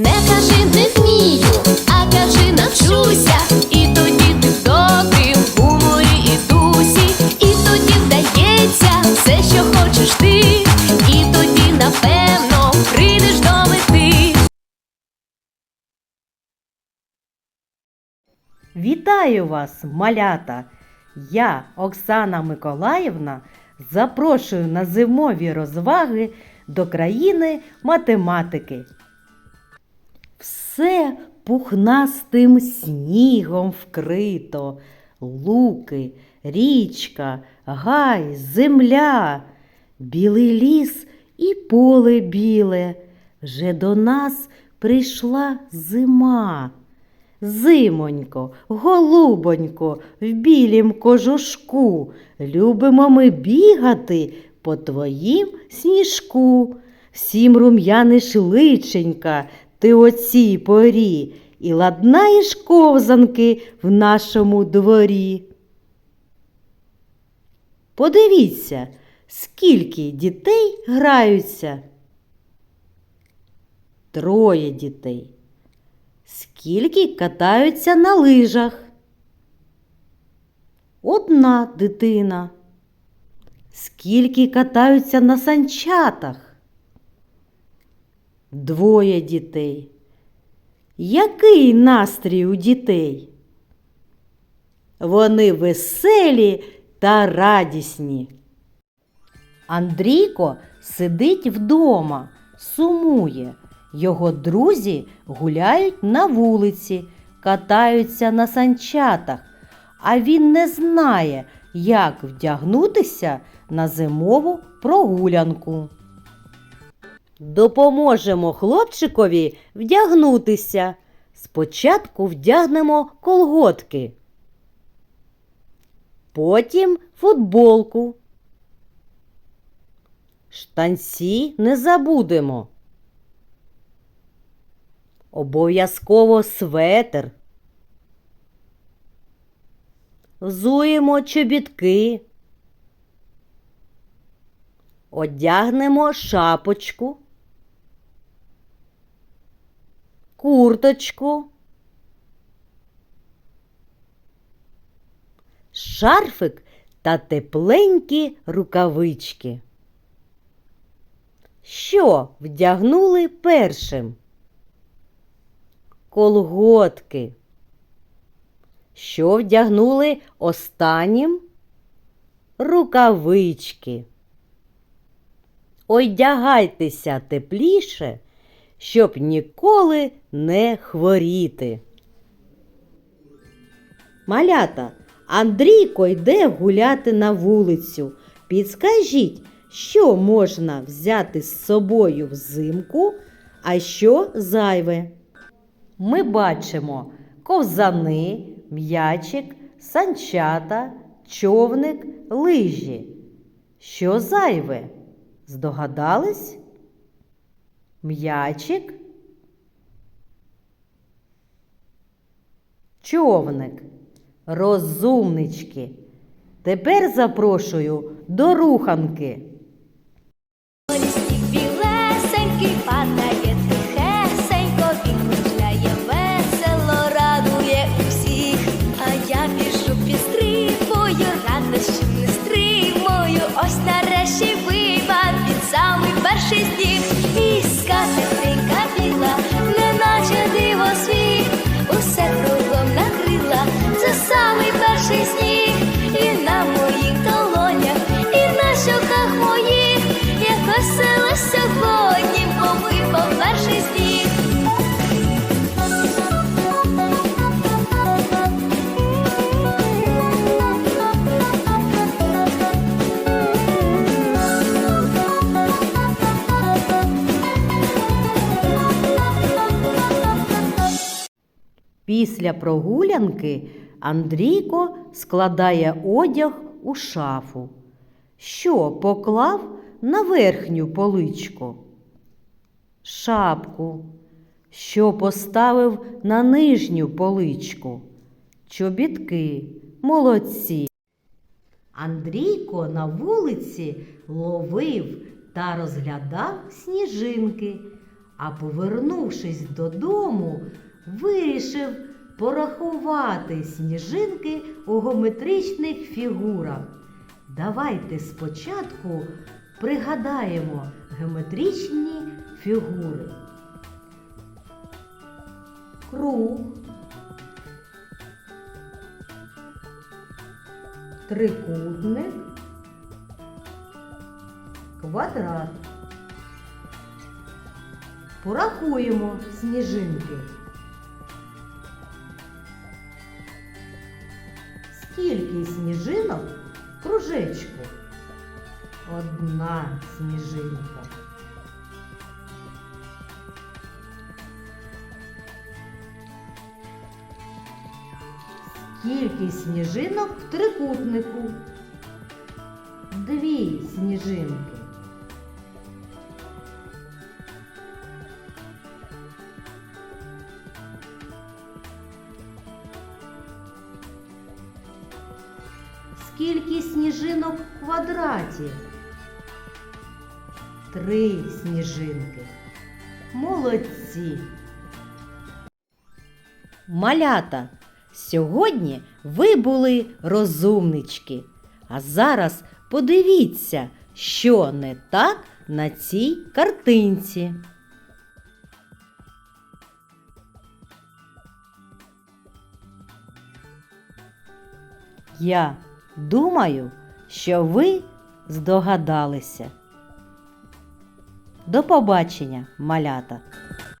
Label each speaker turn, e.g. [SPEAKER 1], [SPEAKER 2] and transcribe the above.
[SPEAKER 1] Не кажи не вмію, а кажи навчуся. І тоді ти в добрім гуморі і дусі, і тоді вдається все, що хочеш ти, і тоді напевно прийдеш до мети.
[SPEAKER 2] Вітаю вас, малята! Я, Оксана Миколаївна, запрошую на зимові розваги до країни математики. Все пухнастим снігом вкрито, луки, річка, гай, земля, білий ліс і поле біле. Вже до нас прийшла зима. Зимонько, голубонько, в білім кожушку, любимо ми бігати по твоїм сніжку. Всім рум'яниш личенька ти о цій порі і ладнаєш ковзанки в нашому дворі. Подивіться, скільки дітей граються. Троє дітей. Скільки катаються на лижах? Одна дитина. Скільки катаються на санчатах? Двоє дітей. Який настрій у дітей? Вони веселі та радісні. Андрійко сидить вдома, сумує. Його друзі гуляють на вулиці, катаються на санчатах, а він не знає, як вдягнутися на зимову прогулянку. Допоможемо хлопчикові вдягнутися. Спочатку вдягнемо колготки, потім футболку. Штанці не забудемо. Обов'язково светр. Взуємо чобітки. Одягнемо шапочку, курточку, шарфик та тепленькі рукавички. Що вдягнули першим? колготки. Що вдягнули останнім? Рукавички. Одягайтеся тепліше, щоб ніколи не хворіти. Малята, Андрійко йде гуляти на вулицю. Підскажіть, що можна взяти з собою взимку, а що зайве? ми бачимо ковзани, м'ячик, санчата, човник, лижі. Що зайве? Здогадались? М'ячик, човник, розумнички. Тепер запрошую до руханки.
[SPEAKER 1] Білесенький падає
[SPEAKER 2] Після прогулянки Андрійко складає одяг у шафу. Що поклав на верхню поличку? Шапку. Що поставив на нижню поличку? Чобітки. Молодці. Андрійко на вулиці ловив та розглядав сніжинки, а повернувшись додому, вирішив порахувати сніжинки у геометричних фігурах. Давайте спочатку пригадаємо геометричні фігури. Круг, трикутник, квадрат. Порахуємо сніжинки. Скільки сніжинок в кружечку? Одна сніжинка. Скільки сніжинок в трикутнику? Дві сніжинки. Скільки сніжинок в квадраті? Три сніжинки. Молодці. Малята, сьогодні ви були розумнички. А зараз подивіться, що не так на цій картинці. Я думаю, що ви здогадалися. До побачення, малята!